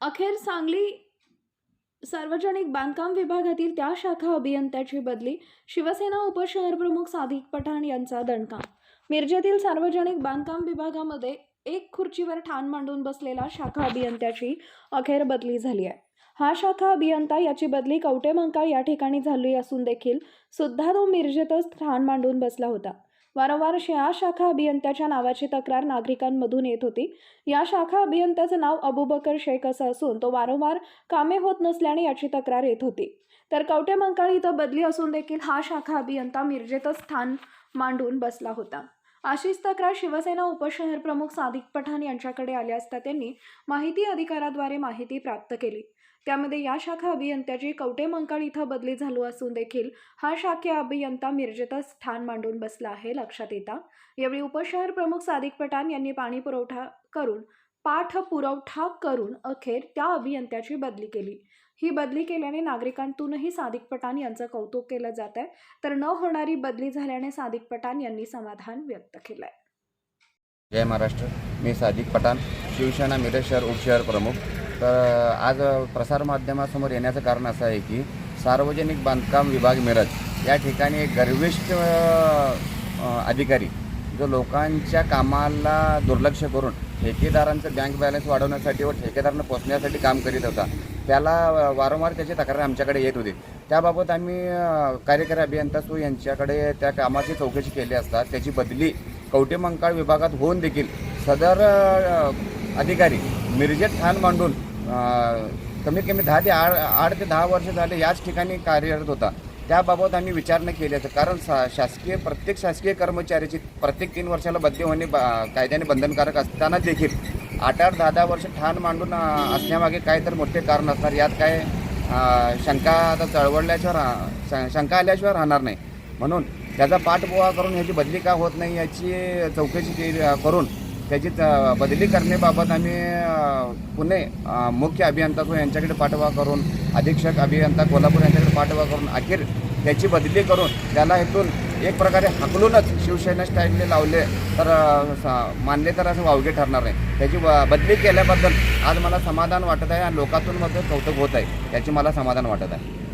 अखेर सांगली सार्वजनिक बांधकाम विभागातील त्या शाखा अभियंत्याची बदली शिवसेना उपशहरप्रमुख सादिक पठाण यांचा दणका. मिरजेतील सार्वजनिक बांधकाम विभागामध्ये एक खुर्चीवर ठाण मांडून बसलेला शाखा अभियंत्याची अखेर बदली झाली आहे. हा शाखा अभियंता याची बदली कवटे मंकाळ या ठिकाणी झाली असून देखील सुद्धा तो मिरजेतच ठाण मांडून बसला होता. वारंवार या शाखा अभियंत्याच्या नावाची तक्रार नागरिकांमधून येत होती. या शाखा अभियंत्याचं नाव अबुबकर शेख असं असून तो वारंवार कामे होत नसल्याने याची तक्रार येत होती. तर कवटे मंकाळी इथं बदली असून देखील हा शाखा अभियंता मिरजेतच स्थान मांडून बसला होता. अशीच तक्रार शिवसेना उपशहर प्रमुख सादिक पठाण यांच्याकडे आली असता त्यांनी माहिती अधिकाराद्वारे माहिती प्राप्त केली. त्यामध्ये या शाखा अभियंत्याची कवटे मंकाळ इथं बदली झालो असून देखील हा शाखे अभियंता मिरजेतच स्थान मांडून बसला आहे लक्षात येता. यावेळी उपशहर प्रमुख सादिक पठाण यांनी पाणी पुरवठा करून पाठपुरवठा करून अखेर त्या अभियंत्याची बदली केली. ही बदली केल्याने नागरिकांतूनही सादिक पठाण यांचं कौतुक केलं जात आहे तर न होणारी बदली झाल्याने सादिक पठाण यांनी समाधान व्यक्त केलं आहे जय महाराष्ट्र. मी सादिक पठाण शिवसेना मिरज शहर उपशहर प्रमुख. तर आज प्रसारमाध्यमासमोर येण्याचं कारण असं आहे की सार्वजनिक बांधकाम विभाग मिरज या ठिकाणी एक गर्विष्ठ अधिकारी जो लोकांच्या कामाला दुर्लक्ष करून ठेकेदारांचं बँक बॅलन्स वाढवण्यासाठी व ठेकेदारांना पोचण्यासाठी काम करीत होता. त्याला वारंवार त्याची तक्रार आमच्याकडे येत होती. त्याबाबत आम्ही कार्यकारी अभियंता सू यांच्याकडे त्या कामाची चौकशी केली असता त्याची बदली कवटे मंकाळ विभागात होऊन देखील सदर अधिकारी मिरजेत ठाण मांडून कमीत कमी दहा ते आठ आठ ते दहा वर्ष झाले याच ठिकाणी कार्यरत होता. त्याबाबत आम्ही विचारणा केली असं कारण सा शासकीय प्रत्येक शासकीय कर्मचाऱ्याची प्रत्येक तीन वर्षाला बदली होणे बा कायद्याने बंधनकारक असताना देखील आठ आठ दहा दहा वर्ष ठाण मांडून असण्यामागे काय तर मोठे कारण असणार. यात काय शंका आता चळवळल्याशिवाय श- शंका आल्याशिवाय राहणार नाही. म्हणून त्याचा पाठपुरावा करून ह्याची बदली का होत नाही याची चौकशी केली करून त्याची बदली करण्याबाबत आम्ही पुणे मुख्य अभियंता यांच्याकडे पाठवा करून अधीक्षक अभियंता कोल्हापूर यांच्याकडे पाठवा करून अखेर त्याची बदली करून त्याला इथून एक प्रकारे हकलूनच शिवसेना स्टाईलने लावले तर मानले तर असं वावगे ठरणार नाही. त्याची ब- बदली केल्याबद्दल आज मला समाधान वाटत आहे आणि लोकातून मध्ये कौतुक होत आहे. त्याची मला समाधान वाटत आहे.